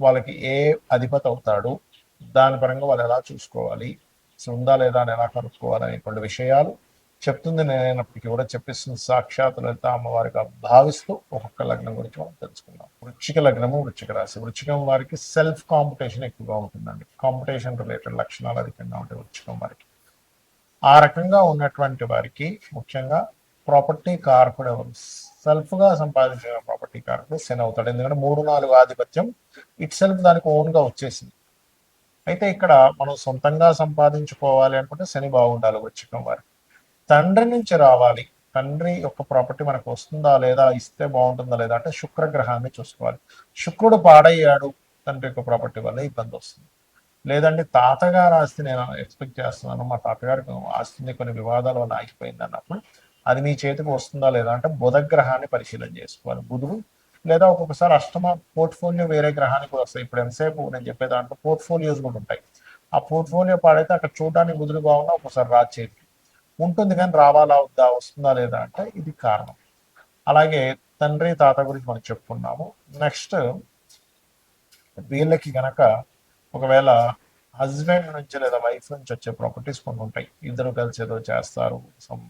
వాళ్ళకి ఏ అధిపతి అవుతాడు దాని పరంగా వాళ్ళు ఎలా చూసుకోవాలి అసలు ఉందా లేదా అని ఎలా కనుక్కోవాలి అనేటువంటి విషయాలు చెప్తుంది. నేనైనప్పటికీ కూడా చెప్పిస్తుంది సాక్షాత్ లలిత అమ్మవారిగా భావిస్తూ ఒక్కొక్క లగ్నం గురించి మనం తెలుసుకుందాం. వృచ్చిక లగ్నము వృచ్చిక రాశి. వృచ్చికం వారికి సెల్ఫ్ కాంపిటీషన్ ఎక్కువగా ఉంటుందండి. కాంపిటీషన్ రిలేటెడ్ లక్షణాలు అధికంగా ఉంటాయి వృచ్చికం వారికి. ఆ రకంగా ఉన్నటువంటి వారికి ముఖ్యంగా ప్రాపర్టీ కార్పొరేట్ ఎవరు సెల్ఫ్గా సంపాదించిన ప్రాపర్టీ కారకుడు శని అవుతాడు. ఎందుకంటే మూడు నాలుగు ఆధిపత్యం ఇట్ సెల్ఫ్ దానికి ఓన్గా వచ్చేసింది. అయితే ఇక్కడ మనం సొంతంగా సంపాదించుకోవాలి అనుకుంటే శని బాగుండాలి వచ్చిన వారు. తండ్రి నుంచి రావాలి. తండ్రి యొక్క ప్రాపర్టీ మనకు వస్తుందా లేదా ఇస్తే బాగుంటుందా లేదా అంటే శుక్రగ్రహాన్ని చూసుకోవాలి. శుక్రుడు పాడయ్యాడు. తండ్రి యొక్క ప్రాపర్టీ వల్ల ఇబ్బంది వస్తుంది. లేదండి తాతగారు ఆస్తి నేను ఎక్స్పెక్ట్ చేస్తున్నాను. మా తాతగారికి ఆస్తిని కొన్ని వివాదాల వల్ల ఆగిపోయింది అన్నప్పుడు అది మీ చేతికి వస్తుందా లేదా అంటే బుధగ్రహాన్ని పరిశీలన చేసుకోవాలి. బుధుడు లేదా ఒక్కొక్కసారి అష్టమ పోర్ట్ఫోలియో వేరే గ్రహానికి వస్తాయి. ఇప్పుడు ఎంతసేపు నేను చెప్పే దాంట్లో పోర్ట్ఫోలియోస్ కూడా ఉంటాయి. ఆ పోర్ట్ఫోలియో పాడైతే అక్కడ చూడడానికి బుధుడు బాగున్నా ఒకసారి రా చేతికి ఉంటుంది కానీ రావాలా వద్దా వస్తుందా లేదా అంటే ఇది కారణం. అలాగే తండ్రి తాత గురించి మనం చెప్పుకున్నాము. నెక్స్ట్ వీళ్ళకి గనక ఒకవేళ హస్బెండ్ నుంచి లేదా వైఫ్ నుంచి వచ్చే ప్రాపర్టీస్ కొన్ని ఉంటాయి. ఇద్దరు కలిసి ఏదో చేస్తారు సమ్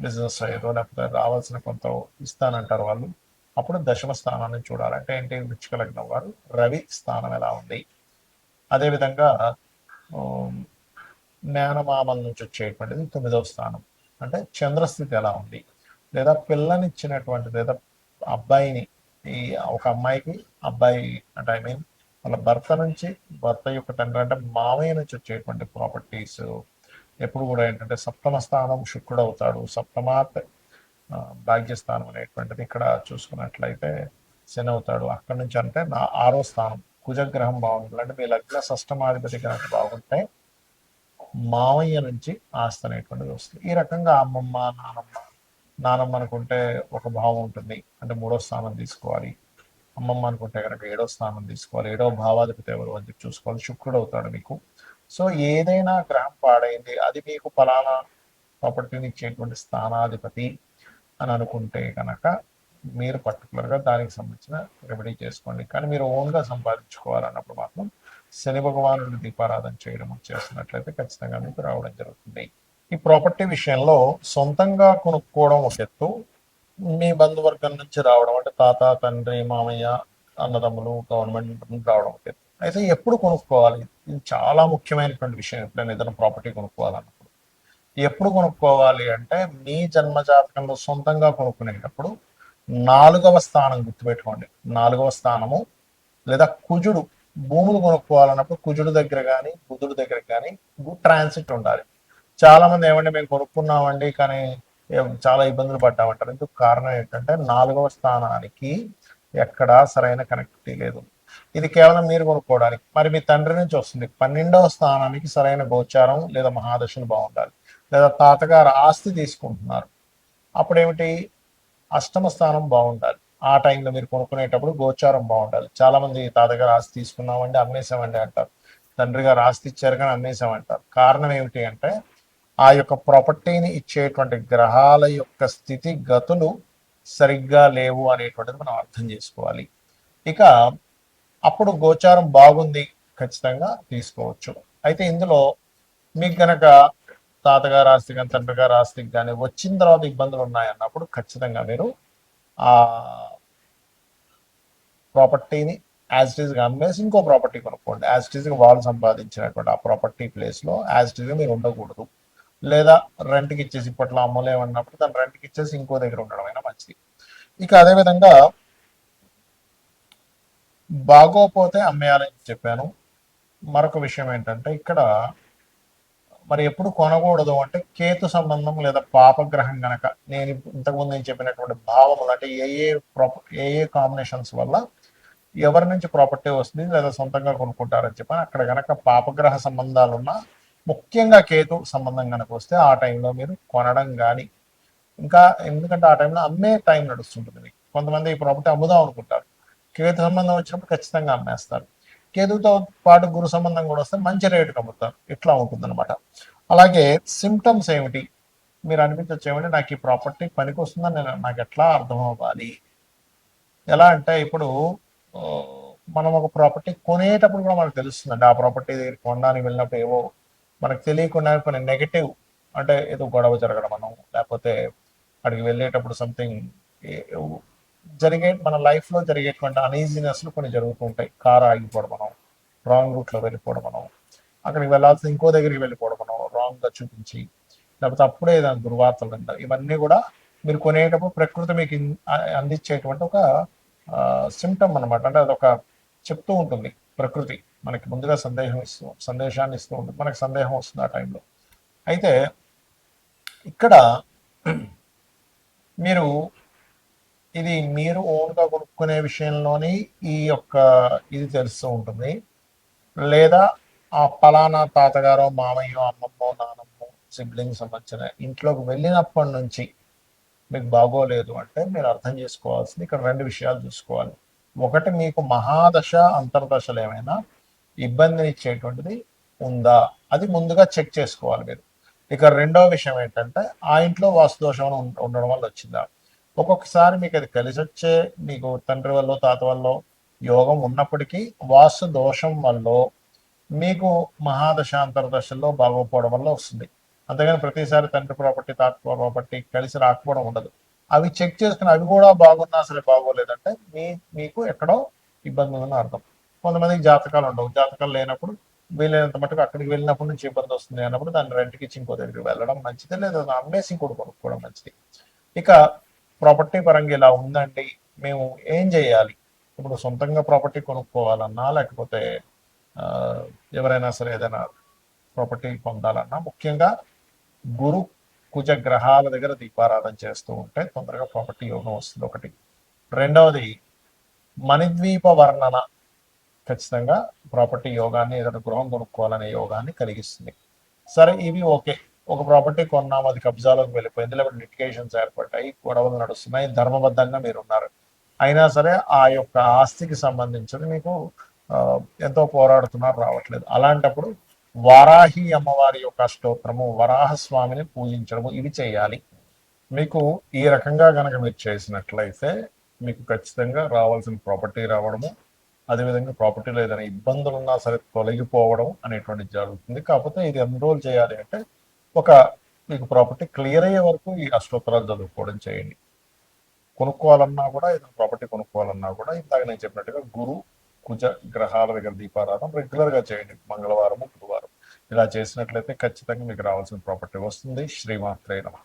బిజినెస్ ఏదో లేకపోతే రావాల్సిన కొంత ఇస్తానంటారు వాళ్ళు. అప్పుడు దశమ స్థానాన్ని చూడాలంటే ఏంటి? వృచ్చిక లగ్నం వారు రవి స్థానం ఎలా ఉంది? అదేవిధంగా జ్ఞానమామల నుంచి వచ్చేటువంటిది తొమ్మిదవ స్థానం. అంటే చంద్రస్థితి ఎలా ఉంది? లేదా పిల్లనిచ్చినటువంటి లేదా అబ్బాయిని ఈ ఒక అమ్మాయికి అబ్బాయి అంటే ఐ మీన్ వాళ్ళ భర్త నుంచి భర్త యొక్క తండ్రి అంటే మామయ్య నుంచి వచ్చేటువంటి ప్రాపర్టీస్ ఎప్పుడు కూడా ఏంటంటే సప్తమ స్థానం శుక్రుడు అవుతాడు. సప్తమాత్ భాగ్యస్థానం అనేటువంటిది ఇక్కడ చూసుకున్నట్లయితే శని అవుతాడు. అక్కడి నుంచి అంటే నా ఆరో స్థానం కుజగ్రహం బాగుంటుంది. అంటే మీ లగ్న షష్టమాధిపతి కనుక బాగుంటే మామయ్య నుంచి ఆస్తి అనేటువంటిది వస్తుంది. ఈ రకంగా అమ్మమ్మ నానమ్మ నానమ్మ అనుకుంటే ఒక భావం ఉంటుంది. అంటే మూడో స్థానం తీసుకోవాలి. అమ్మమ్మ అనుకుంటే కనుక ఏడో స్థానం తీసుకోవాలి. ఏడో భావాధిపతి ఎవరు అని చెప్పి చూసుకోవాలి. శుక్రుడు అవుతాడు మీకు. సో ఏదైనా గ్రహం పాడైంది అది మీకు ఫలానా ప్రాపర్టీని ఇచ్చేటువంటి స్థానాధిపతి అని అనుకుంటే కనుక మీరు పర్టికులర్గా దానికి సంబంధించిన రెమెడీ చేసుకోండి. కానీ మీరు ఓన్గా సంపాదించుకోవాలన్నప్పుడు మాత్రం శని భగవానుడి దీపారాధన చేయడం చేస్తున్నట్లయితే ఖచ్చితంగా మీకు రావడం జరుగుతుంది. ఈ ప్రాపర్టీ విషయంలో సొంతంగా కొనుక్కోవడం ఒక ఎత్తు మీ బంధువర్గం నుంచి రావడం అంటే తాత తండ్రి మామయ్య అన్నదమ్ములు గవర్నమెంట్ రావడం ఒక ఎత్తు. అయితే ఎప్పుడు కొనుక్కోవాలి? ఇది చాలా ముఖ్యమైనటువంటి విషయం. ఎప్పుడైనా ఏదైనా ప్రాపర్టీ కొనుక్కోవాలన్నప్పుడు. ఎప్పుడు కొనుక్కోవాలి అంటే మీ జన్మ జాతకంలో సొంతంగా కొనుక్కునేటప్పుడు నాలుగవ స్థానం గుర్తుపెట్టుకోండి. నాలుగవ స్థానము లేదా కుజుడు భూములు కొనుక్కోవాలన్నప్పుడు కుజుడు దగ్గర కానీ బుధుడు దగ్గర కానీ ట్రాన్సిట్ ఉండాలి. చాలా మంది ఏమంటే మేము కొనుక్కున్నామండి కానీ చాలా ఇబ్బందులు పడ్డామంటారు. ఎందుకు కారణం ఏంటంటే నాలుగవ స్థానానికి ఎక్కడా సరైన కనెక్టివిటీ లేదు. ఇది కేవలం మీరు కొనుక్కోవడానికి. మరి మీ తండ్రి నుంచి వస్తుంది. పన్నెండవ స్థానానికి సరైన గోచారం లేదా మహాదశలు బాగుండాలి. లేదా తాతగారు ఆస్తి తీసుకుంటున్నారు. అప్పుడేమిటి? అష్టమ స్థానం బాగుండాలి. ఆ టైంలో మీరు కొనుక్కునేటప్పుడు గోచారం బాగుండాలి. చాలా మంది తాతగారు ఆస్తి తీసుకున్నామండి అమ్మేశామండి అంటారు. తండ్రి గారు ఆస్తి ఇచ్చారు కానీ అమ్మేశామంటారు. కారణం ఏమిటి అంటే ఆ యొక్క ప్రాపర్టీని ఇచ్చేటువంటి గ్రహాల యొక్క స్థితి గతులు సరిగ్గా లేవు అనేటువంటిది మనం అర్థం చేసుకోవాలి. ఇక అప్పుడు గోచారం బాగుంది ఖచ్చితంగా తీసుకోవచ్చు. అయితే ఇందులో మీకు గనక తాతగారు ఆస్తి కానీ తండ్రి గారు ఆస్తికి కానీ వచ్చిన తర్వాత ఇబ్బందులు ఉన్నాయన్నప్పుడు ఖచ్చితంగా మీరు ఆ ప్రాపర్టీని యాజ్ ఇట్ ఈస్గా అమ్మేసి ఇంకో ప్రాపర్టీ కొనుక్కోండి. యాజ్ ఇట్ ఈస్గా వాళ్ళు సంపాదించినటువంటి ఆ ప్రాపర్టీ ప్లేస్లో యాజ్ ఇట్ ఈస్గా మీరు ఉండకూడదు. లేదా రెంట్కి ఇచ్చేసి ఇప్పట్లో అమ్మలేమన్నప్పుడు దాన్ని రెంట్కి ఇచ్చేసి ఇంకో దగ్గర ఉండడం అయినా మంచిది. ఇక అదేవిధంగా బాగోపోతే అమ్మేయాలని చెప్పాను. మరొక విషయం ఏంటంటే ఇక్కడ మరి ఎప్పుడు కొనకూడదు అంటే కేతు సంబంధం లేదా పాపగ్రహం గనక నేను ఇంతకుముందు నేను చెప్పినటువంటి భావములు అంటే ఏ a proper A A combinations వల్ల ఎవరి నుంచి ప్రాపర్టీ వస్తుంది లేదా సొంతంగా కొనుక్కుంటారని చెప్పని అక్కడ గనక పాపగ్రహ సంబంధాలు ఉన్నా ముఖ్యంగా కేతు సంబంధం కనుక వస్తే ఆ టైంలో మీరు కొనడం కానీ ఇంకా ఎందుకంటే ఆ టైంలో అమ్మే టైం నడుస్తుంటుంది. మీకు కొంతమంది ఈ ప్రాపర్టీ అమ్ముదాం అనుకుంటారు. కేతు సంబంధం వచ్చినప్పుడు ఖచ్చితంగా అమ్మేస్తారు. కేతుతో పాటు గురు సంబంధం కూడా వస్తే మంచి రేటుకి అమ్ముతారు ఇట్లా ఉంటుంది అలాగే సిమ్టమ్స్ ఏమిటి? మీరు అనిపించవచ్చు ఏమంటే నాకు ఈ ప్రాపర్టీ పనికి వస్తుందని నేను నాకు ఎట్లా అర్థం అవ్వాలి? ఎలా అంటే ఇప్పుడు మనం ఒక ప్రాపర్టీ కొనేటప్పుడు కూడా మనకు తెలుస్తుందండి. ఆ ప్రాపర్టీ దగ్గర కొనడానికి వెళ్ళినప్పుడు ఏవో మనకు తెలియకుండా కొన్ని నెగటివ్ అంటే ఏదో గొడవ జరగడం మనం లేకపోతే అక్కడికి వెళ్ళేటప్పుడు సంథింగ్ జరిగే మన లైఫ్లో లో జరిగేటువంటి అనీజీనెస్లు కొన్ని జరుగుతూ ఉంటాయి. కారు ఆగిపోవడం మనం రాంగ్ రూట్లో వెళ్ళిపోవడం మనం అక్కడికి వెళ్ళాల్సిన ఇంకో దగ్గరికి వెళ్ళిపోవడం మనం గా చూపించి లేకపోతే అప్పుడే దాని దుర్వార్తలు అంటారు ఇవన్నీ కూడా మీరు కొనేటప్పుడు ప్రకృతి మీకు అందించేటువంటి ఒక సిమ్టమ్ అన్నమాట. అంటే అదొక చెప్తూ ఉంటుంది ప్రకృతి. మనకి ముందుగా సందేహం ఇస్తూ సందేశాన్ని ఇస్తూ ఉంటుంది. మనకి సందేహం వస్తుంది ఆ టైంలో అయితే ఇక్కడ మీరు ఇది మీరు ఓన్గా కొనుక్కునే విషయంలోని ఈ యొక్క ఇది తెలుస్తూ ఉంటుంది. లేదా ఆ పలానా తాతగారో మామయ్యో అమ్మమ్మో నానమ్మో సిబ్లింగ్ సంబంధించిన ఇంట్లోకి వెళ్ళినప్పటి నుంచి మీకు బాగోలేదు అంటే మీరు అర్థం చేసుకోవాల్సింది ఇక్కడ రెండు విషయాలు చూసుకోవాలి. ఒకటి మీకు మహాదశ అంతర్దశలు ఏమైనా ఇబ్బందిని ఇచ్చేటువంటిది ఉందా? అది ముందుగా చెక్ చేసుకోవాలి మీరు. ఇక రెండో విషయం ఏంటంటే ఆ ఇంట్లో వాస్తు దోషం ఉండడం వల్ల వచ్చిందా? ఒక్కొక్కసారి మీకు అది కలిసి వచ్చే మీకు తండ్రి వల్ల తాత వల్ల యోగం ఉన్నప్పటికీ వాస్తు దోషం వల్ల మీకు మహాదశాంతర దశల్లో బాగోపోవడం వల్ల వస్తుంది. అంతేగాని ప్రతిసారి తండ్రి ప్రాపర్టీ తాత ప్రాపర్టీ కలిసి రాకపోవడం ఉండదు. అవి చెక్ చేసుకుని అవి కూడా బాగున్నా సరే బాగోలేదంటే మీ మీకు ఎక్కడో ఇబ్బంది ఉందని అర్థం. కొంతమందికి జాతకాలు ఉండవు. జాతకాలు లేనప్పుడు వీలైనంత మటుకు అక్కడికి వెళ్ళినప్పటి నుంచి ఇబ్బంది వస్తుంది అన్నప్పుడు దాన్ని రెంట్కి ఇచ్చి ఇంకో దగ్గరికి వెళ్ళడం మంచిది. లేదా అమ్మేసి ఇంకోటి కొనుక్కోవడం మంచిది. ఇక ప్రాపర్టీ పరంగా ఇలా ఉందండి మేము ఏం చేయాలి? ఇప్పుడు సొంతంగా ప్రాపర్టీ కొనుక్కోవాలన్నా లేకపోతే ఎవరైనా సరే ఏదైనా ప్రాపర్టీ పొందాలన్నా ముఖ్యంగా గురు కుజ గ్రహాల దగ్గర దీపారాధన చేస్తూ ఉంటే తొందరగా ప్రాపర్టీ యోగం వస్తుంది ఒకటి. రెండవది మణిద్వీప వర్ణన ఖచ్చితంగా ప్రాపర్టీ యోగాన్ని ఏదైనా గృహం కొనుక్కోవాలనే యోగాన్ని కలిగిస్తుంది. సరే ఇవి ఓకే. ఒక ప్రాపర్టీ కొన్నాం అది కబ్జాలోకి వెళ్ళిపోయింది. లేకపోతే లిటికేషన్స్ ఏర్పడ్డాయి గొడవలు నడుస్తున్నాయి ధర్మబద్ధంగా మీరు ఉన్నారు. అయినా సరే ఆ యొక్క ఆస్తికి సంబంధించిన మీకు ఎంతో పోరాడుతున్నారు రావట్లేదు. అలాంటప్పుడు వారాహి అమ్మవారి యొక్క స్తోత్రము వరాహ స్వామిని పూజించడము ఇవి చేయాలి. మీకు ఈ రకంగా గనక మీరు చేసినట్లయితే మీకు ఖచ్చితంగా రావాల్సిన ప్రాపర్టీ రావడము అదేవిధంగా ప్రాపర్టీలో ఏదైనా ఇబ్బందులు ఉన్నా సరే తొలగిపోవడం అనేటువంటిది జరుగుతుంది. కాకపోతే ఇది ఎన్ని రోజులు చేయాలి అంటే ఒక మీకు ప్రాపర్టీ క్లియర్ అయ్యే వరకు ఈ అష్టోత్తరాలు చదువుకోవడం చేయండి. కొనుక్కోవాలన్నా కూడా ఏదైనా ప్రాపర్టీ కొనుక్కోవాలన్నా కూడా ఇందాక నేను చెప్పినట్టుగా గురు కుజ గ్రహాల దగ్గర దీపారాధన రెగ్యులర్గా చేయండి. మంగళవారం గురువారం ఇలా చేసినట్లయితే ఖచ్చితంగా మీకు రావాల్సిన ప్రాపర్టీ వస్తుంది. శ్రీమాత్రే నమః.